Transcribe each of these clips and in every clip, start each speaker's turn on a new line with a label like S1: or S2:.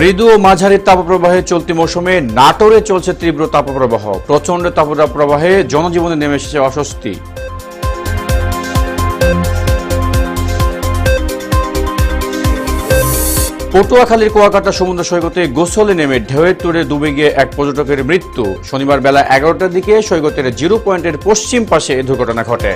S1: মৃদু ও মাঝারি তাপপ্রবাহে চলতি মৌসুমে নাটোরে চলছে তীব্র তাপপ্রবাহ। প্রচণ্ড তাপপ্রবাহে জনজীবনে নেমে এসেছে অস্বস্তি। পটুয়াখালীর কুয়াকাটা সমুদ্র সৈকতে গোসলে নেমে ঢেউয়ের তুরে ডুবে গিয়ে এক পর্যটকের মৃত্যু। শনিবার বেলা এগারোটার দিকে সৈকতের জিরো পয়েন্টের পশ্চিম পাশে এ দুর্ঘটনা ঘটে।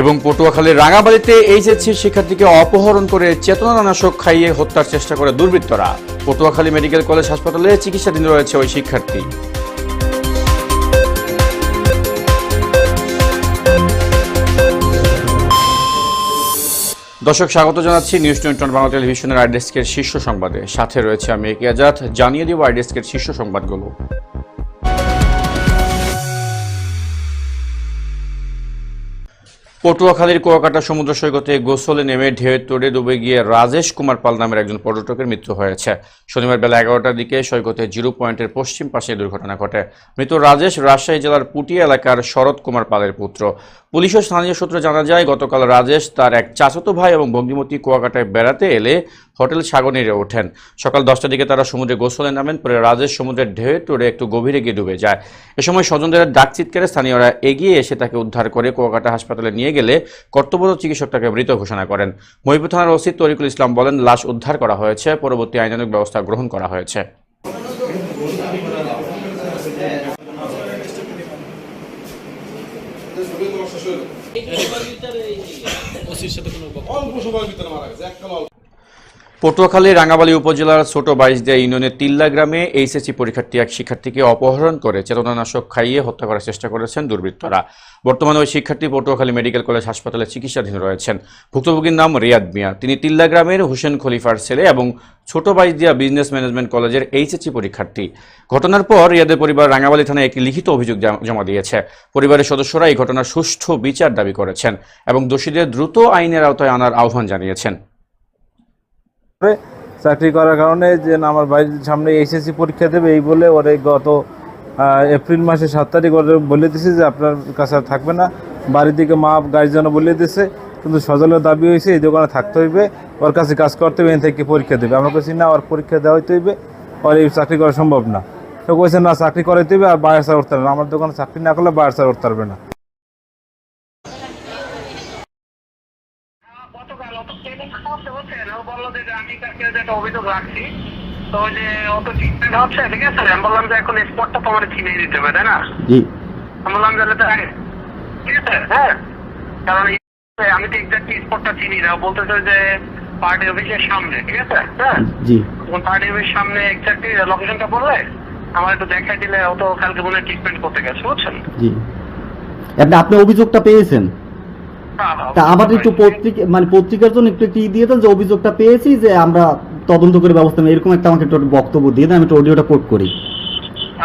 S1: এবং পটুয়াখালীর রাঙাবাড়িতে এইচএসসি শিক্ষার্থীকে অপহরণ করে চেতনানাশক খাইয়ে হত্যার চেষ্টা করে দুর্বৃত্তরা। পটুয়াখালী মেডিকেল কলেজ হাসপাতালে চিকিৎসাধীন রয়েছে ওই শিক্ষার্থী। দর্শক, স্বাগত জানাচ্ছি নিউজ টোয়েন্টি বাংলা টেলিভিশনের আইডেস্কের শীর্ষ সংবাদে। সাথে রয়েছে আমি একে আজাদ। জানিয়ে দিব আইডেস্কের শীর্ষ সংবাদগুলো। পটুয়াখালীর কুয়াকাটা সমুদ্র সৈকতে গোসলে নেমে ঢেউয়ের তোড়ে ডুবে গিয়ে রাজেশ কুমার পাল নামের একজন পর্যটকের মৃত্যু হয়েছে। শনিবার বেলা এগারোটার দিকে সৈকতে জিরো পয়েন্টের পশ্চিম পাশে দুর্ঘটনা ঘটে। মৃত রাজেশ রাজশাহী জেলার পুটি এলাকার শরৎ কুমার পালের পুত্র। পুলিশ ও স্থানীয় সূত্রে জানা যায়, গতকাল রাজেশ তার এক চাচাতো ভাই এবং ভগ্নিমতী কুয়াকাটায় বেড়াতে এলে হোটেল সাগনিরে ওঠেন। সকাল দশটার দিকে তারা সমুদ্রে গোসলে নামেন পরে রাজের সমুদ্রের ঢেউ তোড়ে একটু গভীরে গিয়ে ডুবে যায়। এ সময় স্বজনদের ডাক চিৎকারে স্থানীয়রা এগিয়ে এসে তাকে উদ্ধার করে কুয়াকাটা হাসপাতালে নিয়ে গেলে কর্তব্যরত চিকিৎসক তাকে মৃত ঘোষণা করেন। মহিপুর থানার ওসি তরিকুল ইসলাম বলেন লাশ উদ্ধার করা হয়েছে পরবর্তী আইনানুগ ব্যবস্থা গ্রহণ করা হয়েছে।
S2: অল্প সময়ের ভিতরে মারা গেছে অল্প
S1: পটুয়াখালী রাঙ্গাবালী উপজেলার ছোট বাইশদিয়া ইউনিয়নের তিল্লা গ্রামে এইচএসসি পরীক্ষার্থী এক শিক্ষার্থীকে অপহরণ করে চেতনানাশক খাইয়ে হত্যা করার চেষ্টা করেছেন দুর্বৃত্তরা। বর্তমানে ওই শিক্ষার্থী পটুয়াখালী মেডিকেল কলেজ হাসপাতালে চিকিৎসাধীন রয়েছেন। ভুক্তভোগীর নাম রিয়াদ মিয়া। তিনি তিল্লা গ্রামের হোসেন খলিফার ছেলে এবং ছোট বাইশদিয়া বিজনেস ম্যানেজমেন্ট কলেজের এইচএসসি পরীক্ষার্থী। ঘটনার পর রিয়াদের পরিবার রাঙ্গাবালী থানায় একটি লিখিত অভিযোগ জমা- দিয়েছে। পরিবারের সদস্যরা এই ঘটনার সুষ্ঠু বিচার দাবি করেছেন এবং দোষীদের দ্রুত আইনের আওতায় আনার আহ্বান জানিয়েছেন।
S3: চাকরি করার কারণে যে আমার বাড়ির সামনে এসএসসি পরীক্ষা দেবে এই বলে ওরে গত এপ্রিল মাসে সাত তারিখ ওরে বলে দিছে যে আপনার কাছে থাকবে না। বাড়ি থেকে মা গার্জিয়ানও বলে দিছে, কিন্তু সজলের দাবি হয়েছে এই দোকানে থাকতে হইবে, ওর কাছে কাজ করতে হবে এখান থেকে পরীক্ষা দেবে। আমরা কাছে না, ওর পরীক্ষা দেওয়া হইতে হইবে, ওর এই চাকরি করা সম্ভব না। তো কইছে, না, চাকরি করাইতে হবে আর বাইরে সার উঠতে পারবে না। আমার দোকানে চাকরি না করলে বাইরে সার উঠতে পারবে না
S4: গতকাল অত ট্রেনিং করতে হচ্ছে না ও বলল যে আমি একটা অভিযোগ রাখছি তো ওই যে অত ট্রিটমেন্ট হচ্ছে ঠিক আছে? আমি বললাম যে এখন স্পটটা তোমার চিনিয়ে দিতে হবে তাই না?
S5: জি।
S4: আমি বললাম যে তাহলে ঠিক আছে? হ্যাঁ। কারণ আমি তো এক্সাক্ট স্পটটা চিনি না বলতেছে যে পার্টি অফিসের সামনে ঠিক আছে? হ্যাঁ?
S5: জি।
S4: পার্টি অফিসের সামনে এক্সাক্টলি লোকেশনটা বললে আমার একটু দেখাই দিলে ও তো কালকে মনে ট্রিটমেন্ট করতে গেছে বুঝছেন?
S5: জি। আপনি আপনি অভিযোগটা পেয়েছেন? তা আমার একটু পত্রিকা মানে পত্রিকার জন্য একটু একটু দিয়ে দেন যে অভিযোগটা পেয়েছি যে আমরা তদন্ত করে ব্যবস্থা নেব। এরকম একটা আমাকে একটু বক্তব্য দিয়ে দেন আমি একটু অডিওটা কোট করি।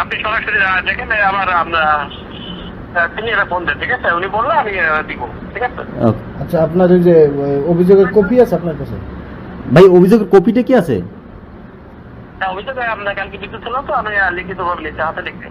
S4: আপনি সরাসরি দেখেন আমার আমরা তিনি এটা ফোন দেন ঠিক আছে? উনি বললে আমি দিব ঠিক আছে?
S6: আচ্ছা আপনার যে অভিযোগের কপি আছে আপনার কাছে?
S5: ভাই অভিযোগের কপিটা কি আছে?
S4: হ্যাঁ অভিযোগ আপনার কালকে বিদ্যুৎ ছিল তো আমি আহ, লিখিত ভাবে নিচ্ছি হাতে লিখতে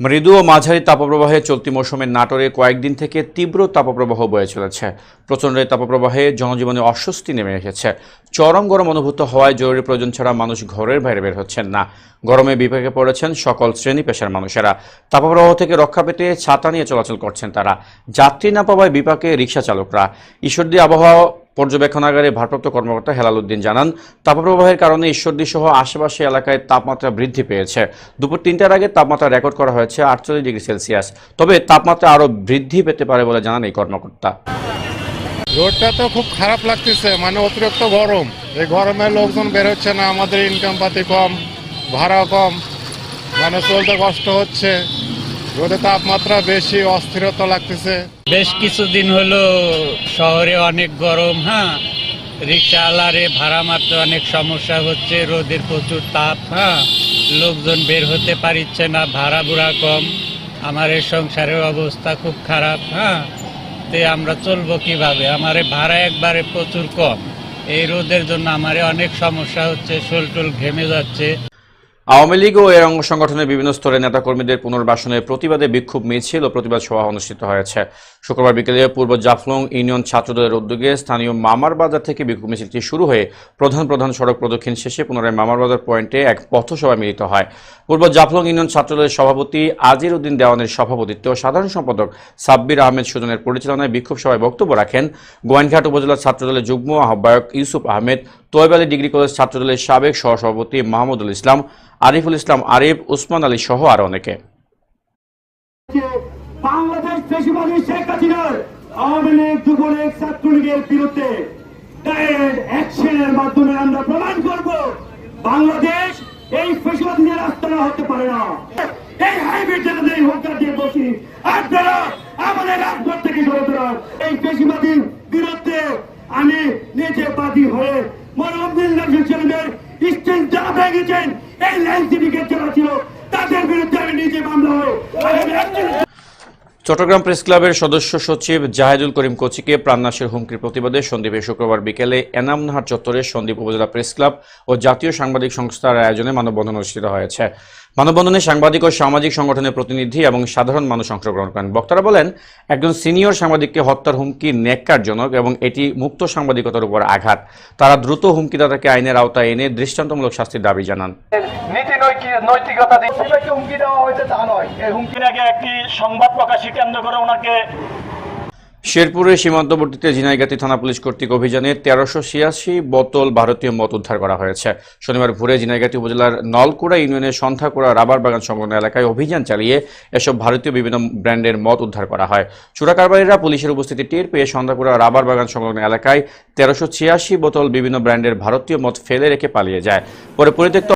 S1: মৃদু ও মাঝারি তাপপ্রবাহে চলতি মৌসুমে নাটোরে কয়েকদিন থেকে তীব্র তাপপ্রবাহ বয়ে চলেছে। প্রচণ্ড তাপপ্রবাহে জনজীবনে অস্বস্তি নেমে এসেছে। চরম গরম অনুভূত হওয়ায় জরুরি প্রয়োজন ছাড়া মানুষ ঘরের বাইরে বের হচ্ছেন না। গরমে বিপাকে পড়েছেন সকল শ্রেণি পেশার মানুষেরা। তাপপ্রবাহ থেকে রক্ষা পেতে ছাতা নিয়ে চলাচল করছেন তারা। যাত্রী না পাওয়ায় বিপাকে রিক্সা চালকরা। ঈশ্বরদী আবহাওয়া পর্যবেক্ষণাগারে ভারপ্রাপ্ত কর্মকর্তা হেলাল উদ্দিন জানান, তাপপ্রবাহের কারণে ঈশ্বরদী সহ আশেপাশে এলাকায় তাপমাত্রা বৃদ্ধি পেয়েছে। দুপুর তিনটার আগে তাপমাত্রা রেকর্ড করা হয়েছে আটচল্লিশ ডিগ্রি সেলসিয়াস। তবে তাপমাত্রা আরও বৃদ্ধি পেতে পারে বলে জানান এই কর্মকর্তা।
S7: রোডটা তো খুব খারাপ লাগতেছে মানে অতিরিক্ত গরম। এই গরমে লোকজন বের হচ্ছে না, আমাদের ইনকাম পাতি কম, ভাড়া কম মানে চলতে কষ্ট হচ্ছে। রোদে তাপমাত্রা বেশি, অস্থিরতা লাগতেছে।
S8: বেশ কিছুদিন হলো শহরে অনেক গরম হ্যাঁ? রিক্সাওয়ালারে ভাড়া মারতে অনেক সমস্যা হচ্ছে রোদের প্রচুর তাপ হ্যাঁ? লোকজন বের হতে পারিচ্ছে না, ভাড়া বুড়া কম। আমার এই সংসারের অবস্থা খুব খারাপ হ্যাঁ? তে আমরা চলবো কীভাবে? আমার ভাড়া একবারে প্রচুর কম। এই রোদের জন্য আমারে অনেক সমস্যা হচ্ছে, শোল টোল ঘেমে যাচ্ছে।
S1: আওয়ামী লীগ ও এর অঙ্গ সংগঠনের বিভিন্ন স্তরের নেতাকর্মীদের পুনর্বাসনের প্রতিবাদে বিক্ষোভ মিছিল ও প্রতিবাদ সভা অনুষ্ঠিত হয়েছে। শুক্রবার বিকেলে পূর্ব জাফলং ইউনিয়ন ছাত্রদলের উদ্যোগে স্থানীয় মামার বাজার থেকে বিক্ষোভ মিছিলটি শুরু হয়ে প্রধান প্রধান সড়ক প্রদক্ষিণ শেষে পুনরায় মামার বাজার পয়েন্টে এক পথসভা মিলিত হয়। পূর্ব জাফলং ইউনিয়ন ছাত্রদলের সভাপতি আজির উদ্দিন দেওয়ানের সভাপতিত্বে ও সাধারণ সম্পাদক সাব্বির আহমেদ সুজনের পরিচালনায় বিক্ষোভ সভায় বক্তব্য রাখেন। গোয়াইনঘাট উপজেলা ছাত্রদলের যুগ্ম আহ্বায়ক ইউসুফ আহমেদ তোয়েব ডিগ্রি কলেজ ছাত্রদলের সাবেক সহসভাপতি মাহমুদুল ইসলাম, আরিফুল ইসলাম, আরিফ, উসমান আলী সহ আরও অনেকে।
S9: বাংলাদেশ এই ফেসিবাদীদের এই আমাদের রাজপথ থেকে সরে এই
S1: চট্টগ্রাম প্রেস ক্লাবের সদস্য সচিব জাহেদুল করিম কোচিকে প্রাণনাশের হুমকির প্রতিবাদে সন্দ্বীপে শুক্রবার বিকেলে এনামনাহার চত্বরে সন্দীপ উপজেলা প্রেস ক্লাব ও জাতীয় সাংবাদিক সংস্থার আয়োজনে মানববন্ধন অনুষ্ঠিত হয়েছে। মানববন্ধনে সাংবাদিক ও সামাজিক সংগঠনের প্রতিনিধি এবং সাধারণ মানুষ অংশগ্রহণ করেন। বক্তারা বলেন একজন সিনিয়র সাংবাদিককে হত্যার হুমকি ন্যাক্কারজনক এবং এটি মুক্ত সাংবাদিকতার উপর আঘাত। তারা দ্রুত হুমকিদাতাকে আইনের আওতায় এনে দৃষ্টান্তমূলক শাস্তির দাবি জানান।
S9: নীতি নৈতিকতা দিয়ে হুমকি দেওয়া হয়েছে তা নয়। এই হুমকির আগে একটি সংবাদ প্রকাশী কেন্দ্র করে ওনাকে
S1: শেরপুরের সীমান্তবর্তীতে ঝিনাইগাতি থানা পুলিশ কর্তৃক অভিযানে তেরোশো ছিয়াশি বোতল ভারতীয় মদ উদ্ধার করা হয়েছে। শনিবার ভোরে ঝিনাইগাতি উপজেলার নলকুড়া ইউনিয়নের সন্ধ্যাকুড়া রাবার বাগান সংলগ্ন এলাকায় অভিযান চালিয়ে এসব ভারতীয় বিভিন্ন ব্র্যান্ডের মদ উদ্ধার করা হয়। চোরাকারবারীরা পুলিশের উপস্থিতি টের পেয়ে সন্ধ্যাকুড়া রাবার বাগান সংলগ্ন এলাকায় তেরোশো ছিয়াশি বোতল বিভিন্ন ব্র্যান্ডের ভারতীয় মদ ফেলে রেখে পালিয়ে যায়। পরে পরিত্যক্ত